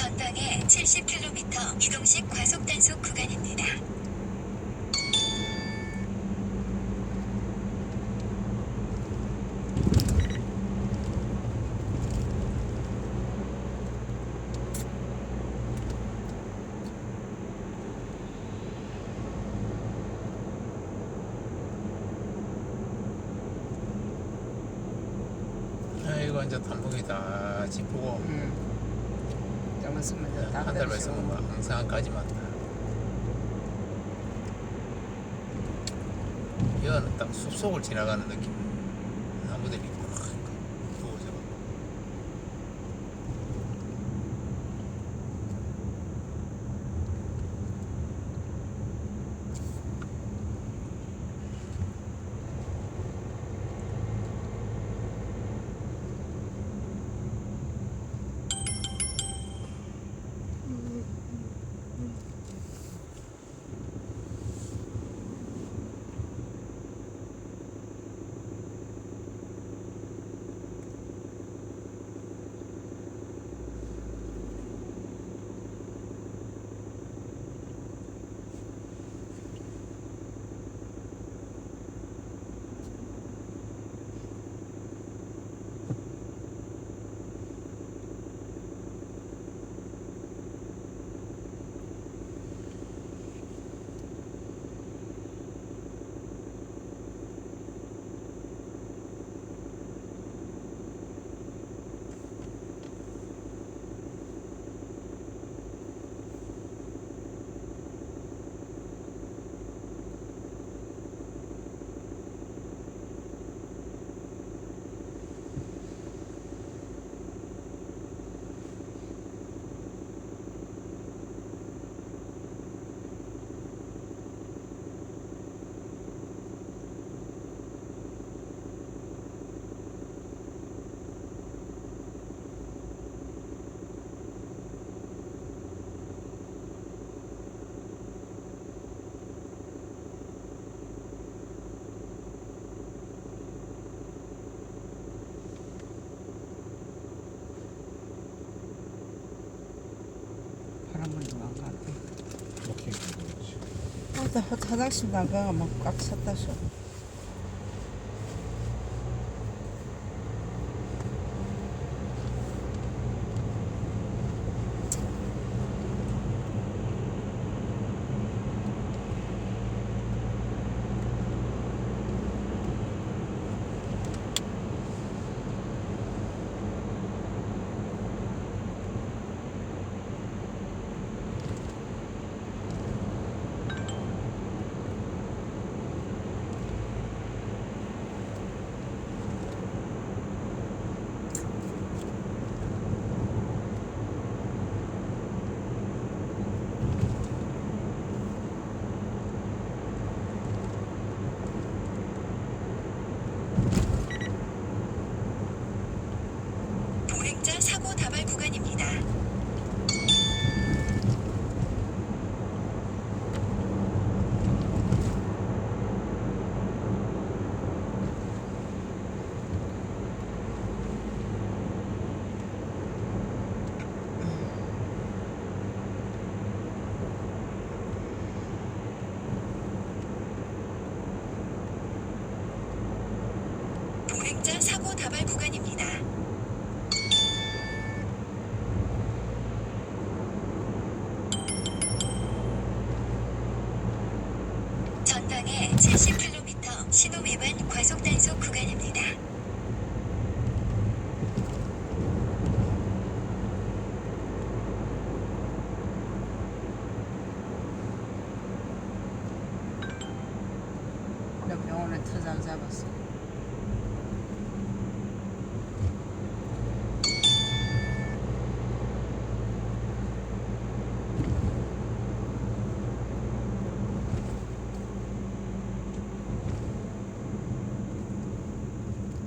전방에 70km 이동식 과속 단속 구간입니다. 아이고 이제 단풍이다 지프고 음. 있으면 이제 다한달 그대로 말씀 항상 까지만. 여는 딱 숲속을 지나가는 느낌. 나무들이 어, 나 화장실 나가가 막꽉 찼다 셔. 다발 구간입니다. 음. 사고 다발 구간 전방에 70km 신호위반 과속단속 구간입니다. 병원에 투자를 잡았어.